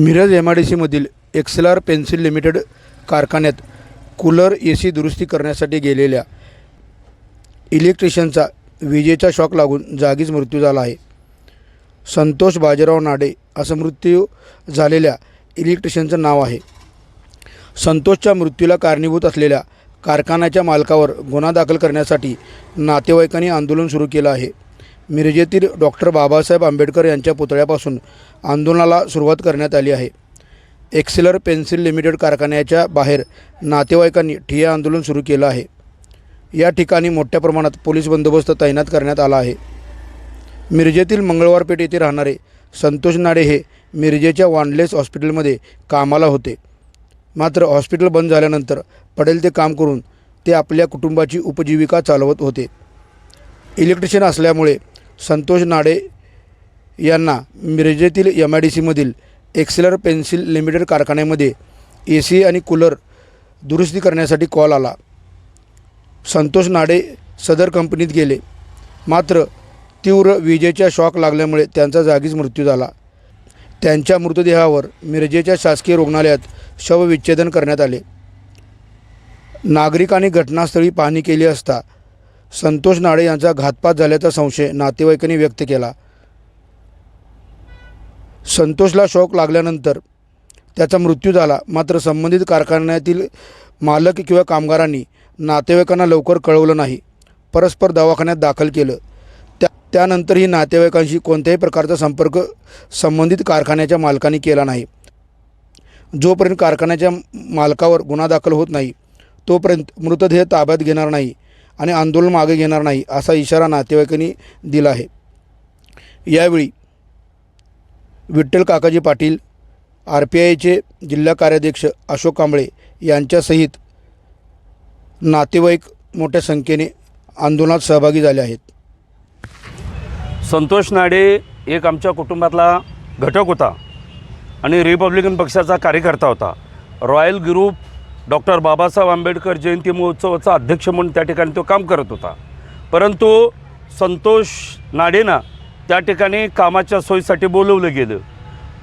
Miraj M I D सीमधील एक्सलार pencil limited कारखान्यात कूलर ए सी दुरुस्ती करण्यासाठी गेलेल्या इलेक्ट्रिशियनचा विजेचा शॉक लागून जागीच मृत्यू झाला आहे. संतोष बाजीराव नाडे असं मृत्यू झालेल्या इलेक्ट्रिशियनचं नाव आहे. संतोषच्या मृत्यूला कारणीभूत असलेल्या कारखान्याच्या मालकावर गुन्हा दाखल करण्यासाठी नातेवाईकांनी आंदोलन सुरू केलं आहे. मिरजेतील डॉक्टर बाबासाहेब आंबेडकर यांच्या पुतळ्यापासून आंदोलनाला सुरुवात करण्यात आली आहे. एक्सेलर पेन्सिल लिमिटेड कारखान्याच्या बाहेर नातेवाईकांनी ठिय्या आंदोलन सुरू केलं आहे. या ठिकाणी मोठ्या प्रमाणात पोलीस बंदोबस्त तैनात करण्यात आला आहे. मिरजेतील मंगळवारपेठ येथे राहणारे संतोष नाडे हे मिरजेच्या वानलेस हॉस्पिटलमध्ये कामाला होते. मात्र हॉस्पिटल बंद झाल्यानंतर पडेल ते काम करून ते आपल्या कुटुंबाची उपजीविका चालवत होते. इलेक्ट्रिशियन असल्यामुळे संतोष नाडे यांना मिरजेतील एम आय डी सीमधील एक्सेलर पेन्सिल लिमिटेड कारखान्यामध्ये ए सी आणि कूलर दुरुस्ती करण्यासाठी कॉल आला. संतोष नाडे सदर कंपनीत गेले. मात्र तीव्र विजेच्या शॉक लागल्यामुळे त्यांचा जागीच मृत्यू झाला. त्यांच्या मृतदेहावर मिरजेच्या शासकीय रुग्णालयात शवविच्छेदन करण्यात आले. नागरिकांनी घटनास्थळी पाहणी केली असता संतोष नाडे यांचा घातपात झाल्याचा संशय नातेवाईकांनी व्यक्त केला. संतोषला शॉक लागल्यानंतर त्याचा मृत्यू झाला. मात्र संबंधित कारखान्यातील मालक किंवा कामगारांनी नातेवाईकांना लवकर कळवलं नाही. परस्पर दवाखान्यात दाखल केलं. त्या त्यानंतरही नातेवाईकांशी कोणत्याही प्रकारचा संपर्क संबंधित कारखान्याच्या मालकांनी केला नाही. जोपर्यंत कारखान्याच्या मालकावर गुन्हा दाखल होत नाही तोपर्यंत मृतदेह ताब्यात घेणार नाही. आणि आंदोलन मागे घेणार नाही असा इशारा नातेवाईकांनी दिला आहे. यावेळी विठ्ठल काकाजी पाटील आर पी आयचे जिल्हा कार्याध्यक्ष अशोक कांबळे यांच्यासहित नातेवाईक मोठ्या संख्येने आंदोलनात सहभागी झाले आहेत. संतोष नाडे एक आमच्या कुटुंबातला घटक होता आणि रिपब्लिकन पक्षाचा कार्यकर्ता होता. Royal group doctor Babasaheb Ambedkar Jayanti महोत्सवाचा अध्यक्ष म्हणून त्या ठिकाणी तो काम करत होता. परंतु संतोष नाडेना त्या ठिकाणी कामाच्या सोयीसाठी बोलवलं गेलं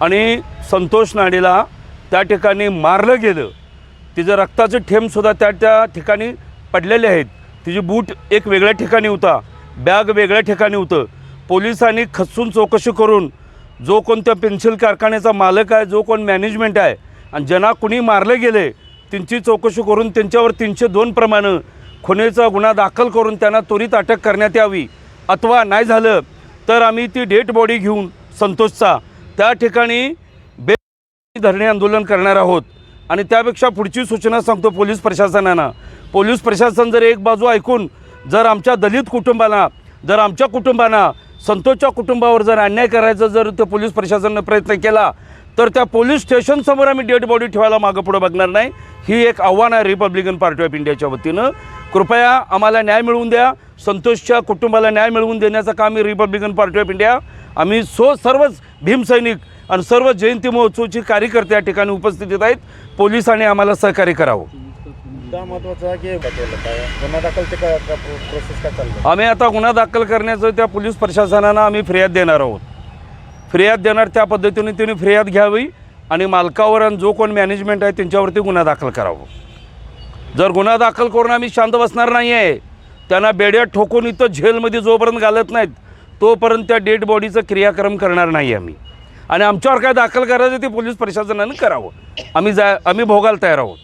आणि संतोष नाडेला त्या ठिकाणी मारलं गेलं. तिचं रक्ताचं ठेंबसुद्धा त्या त्या ठिकाणी पडलेले आहेत. तिची बूट एक वेगळ्या ठिकाणी होता बॅग वेगळ्या ठिकाणी होतं. पोलिसांनी खसून चौकशी करून जो कोण त्या पेन्सिल कारखान्याचा मालक आहे जो कोण मॅनेजमेंट आहे आणि ज्यांना कुणी मारले गेले त्यांची चौकशी करून त्यांच्यावर तीनशे दोन प्रमाणे खुनेचा गुन्हा दाखल करून त्यांना त्वरित अटक करण्यात यावी. अथवा नाही झालं तर आम्ही ती डेड बॉडी घेऊन संतोषचा. त्या ठिकाणी बे धरणे आंदोलन करणार आहोत. आणि त्यापेक्षा पुढची सूचना सांगतो पोलीस प्रशासनानं. पोलीस प्रशासन जर एक बाजू ऐकून जर आमच्या दलित कुटुंबाला जर आमच्या कुटुंबांना संतोषच्या कुटुंबावर जर अन्याय करायचा जर ते पोलीस प्रशासनानं प्रयत्न केला तर त्या पोलीस स्टेशनसमोर आम्ही डेड बॉडी ठेवायला मागं पुढं बघणार नाही. ही एक आव्हान आहे रिपब्लिकन पार्टी ऑफ इंडियाच्या वतीनं. कृपया आम्हाला न्याय मिळवून द्या. संतोषच्या कुटुंबाला न्याय मिळवून देण्याचं काम ही रिपब्लिकन पार्टी ऑफ इंडिया आम्ही सो सर्वच भीमसैनिक आणि सर्व जयंती महोत्सवची कार्यकर्ते या ठिकाणी उपस्थित आहेत. पोलिसांनी आम्हाला सहकार्य करावं. आम्ही आता गुन्हा दाखल करण्याचं त्या पोलीस प्रशासनानं आम्ही फिर्याद देणार आहोत. फिर्याद देणार त्या पद्धतीने त्यांनी फिर्याद घ्यावी आणि मालकावर आणि जो कोण मॅनेजमेंट आहे त्यांच्यावरती गुन्हा दाखल करावं. जर गुन्हा दाखल करून आम्ही शांत बसणार नाही आहे त्यांना बेड्यात ठोकून इथं झेलमध्ये जोपर्यंत घालत नाहीत तोपर्यंत त्या डेड बॉडीचं क्रियाक्रम करणार नाही आम्ही. आणि आमच्यावर काय दाखल करायचं ते पोलीस प्रशासनानं करावं. आम्ही जा आम्ही भोगायला तयार आहोत.